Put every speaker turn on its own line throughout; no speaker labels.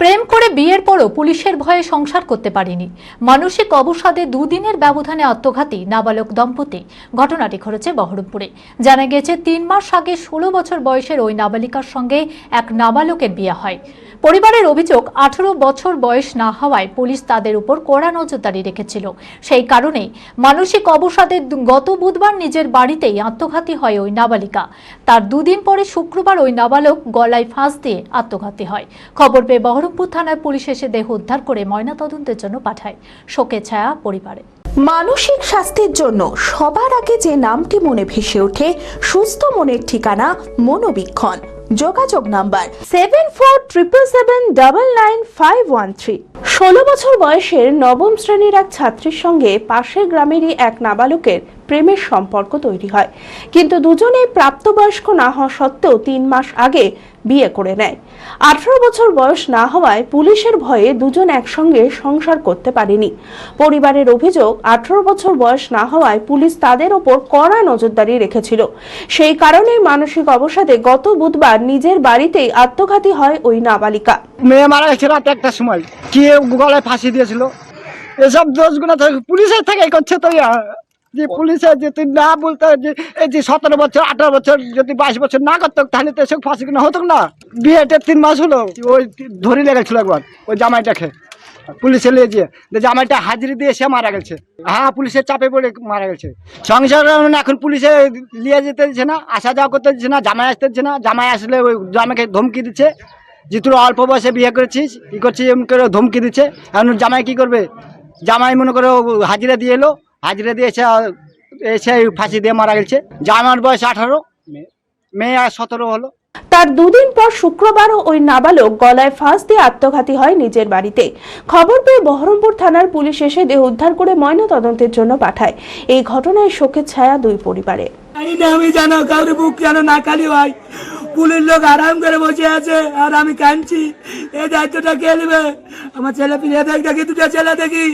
প্রেম করে বিয়ের পরও পুলিশের ভয়ে সংসার করতে পারেনি। মানসিক অবসাদে দুদিনের ব্যবধানে আত্মঘাতী নাবালক দম্পতি। ঘটনাটি ঘটেছে বহরমপুরে। জানা গেছে, তিন মাস আগে ষোলো বছর বয়সের ওই নাবালিকার সঙ্গে এক নাবালকের বিয়ে হয়। পরিবারের অভিযোগ, আঠারো বছর বয়স না হওয়ায় পুলিশ তাদের উপর কড়া নজরদারি রেখেছিল। সেই কারণেই মানসিক অবসাদে গত বুধবার নিজের বাড়িতেই আত্মঘাতী হয় ওই নাবালিকা। তার দুদিন পরে শুক্রবার ওই নাবালক গলায় ফাঁস দিয়ে আত্মঘাতী হয়। খবর পেয়ে বহরমপুর থানার পুলিশ এসে দেহ উদ্ধার করে ময়নাতদন্তের জন্য পাঠায়। শোকে ছায়া পরিবারে।
মানসিক স্বাস্থ্যের জন্য সবার আগে যে নামটি মনে ভেসে ওঠে, সুস্থ মনের ঠিকানা মনোবীক্ষণ। যোগাযোগ number seven four triple seven double nine five one three ষোলো বছর বয়সের নবম শ্রেণির এক ছাত্রীর সঙ্গে পাশের গ্রামেরই এক নাবালকের প্রেমের সম্পর্ক তৈরি হয়। কিন্তু দুজনেই প্রাপ্তবয়স্ক না হওয়া সত্ত্বেও তিন মাস আগে বিয়ে করে নেয়। আঠারো বছর বয়স না হওয়ায় পুলিশের ভয়ে দুজন একসঙ্গে সংসার করতে পারেনি। পরিবারের অভিযোগ, আঠারো বছর বয়স না হওয়ায় পুলিশ তাদের ওপর কড়া নজরদারি রেখেছিল। সেই কারণেই মানসিক অবসাদে গত বুধবার নিজের বাড়িতেই আত্মঘাতী হয় ওই নাবালিকা।
মেয়ে মারা গেছে রাত একটার সময়। কে গলায় ফাঁসি দিয়েছিল। এসব দোষগুলো পুলিশের থেকে করছে তো। যে পুলিশের যে তুই না বলতে যে, এই যে সতেরো বছর, আঠারো বছর, যদি বাইশ বছর না করতো, তাহলে তো এসব ফাঁসি কিনা হতো না। বিয়েটা তিন মাস হলো, ওই ধরে লেগেছিল একবার, ওই জামাইটাকে। পুলিশে নিয়ে গিয়ে, যে জামাইটা হাজিরি দিয়ে সে মারা গেছে। হ্যাঁ পুলিশের চাপে পড়ে মারা গেছে। সংসার এখন পুলিশে নিয়ে যেতে দিচ্ছে না, আসা যাওয়া করতে দিচ্ছে না, জামাই আসতে দিচ্ছে না। জামাই আসলে ওই জামাইকে ধমকি দিচ্ছে। যে তুই অল্প বয়সে বিয়ে করেছিস ই করছিস, এমন করে ধমকি দিচ্ছে। এখন জামাই কি করবে? জামাই মনে করো হাজিরা দিয়ে এলো হাজিরা দিয়ে এসে এসে ফাঁসি দিয়ে মারা গেছে। জামার বয়স আঠারো মেয়ে আর সতেরো হলো।
তার দুদিন পর শুক্রবারও ওই নাবালক গলায় ফাঁস দিয়ে আত্মঘাতী হয় নিজের বাড়িতে। খবর পেয়ে বহরমপুর থানার পুলিশ এসে দেহ উদ্ধার করে ময়নাতদন্তের জন্য পাঠায়। এই ঘটনায় শোকের ছায়া দুই পরিবারে।
আমি জানো কাউরে বুক যেন না খালি হয়। পুলিশ লোক আরাম করে বসে আছে আর আমি কাঁদছি। এই দায়িত্বটা কে নেবে? আমার ছেলে পিলে দেখ দেখি দুটো ছেলে দেখি।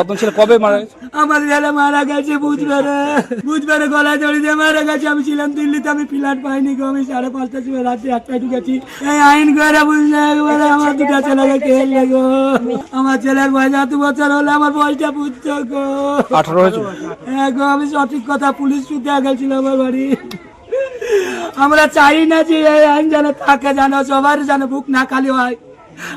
আপনার ছেলে কবে মারা গেছে?
আমার ছেলে মারা গেছে বুধবারে। বুধবারে গলায় দড়ি দিয়ে মারা গেছে। আমি ছিলাম দিল্লিতে আমি ফ্ল্যাট পাইনি গো। আমি সাড়ে পাঁচটার সময় রাত্রে একটায় ঢুকেছি। এই আইন করে বুঝলে একবারে আমার দুটো ছেলেকে খেললে গো? আমার ছেলের বয়স এত বছর হলে আমার বয়সটা বুঝছ গো?
আঠারো
হ্যাঁ গো আমি সঠিক কথা পুলিশ ছুটে গেছিল আমার বাড়ি। আমরা চাই না যে এই আইন যেন থাকে যেন সবার যেন বুক না খালি হয়।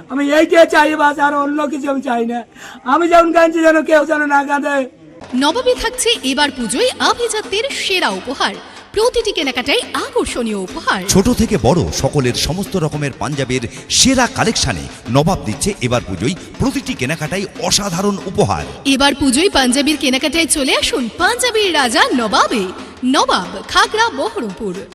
আমি এইটাই চাই বাস আর অন্য কিছু আমি চাই না। আমি যেমন কাঁদছি যেন কেউ যেন না কাঁদে।
নবমী থাকছে এবার পুজোয় আভিজাত্যের সেরা উপহার। প্রতিটি কেনাকাটাই আকর্ষণীয় উপহার।
ছোট থেকে বড় সকলের সমস্ত রকমের পাঞ্জাবের সেরা কালেকশনে নবাব দিচ্ছে এবার পুজোয় প্রতিটি কেনাকাটায় অসাধারণ উপহার।
এবার পুজোয় পাঞ্জাবির কেনাকাটায় চলে আসুন পাঞ্জাবির রাজা নবাবে। নবাব খাগড়া বহরমপুর।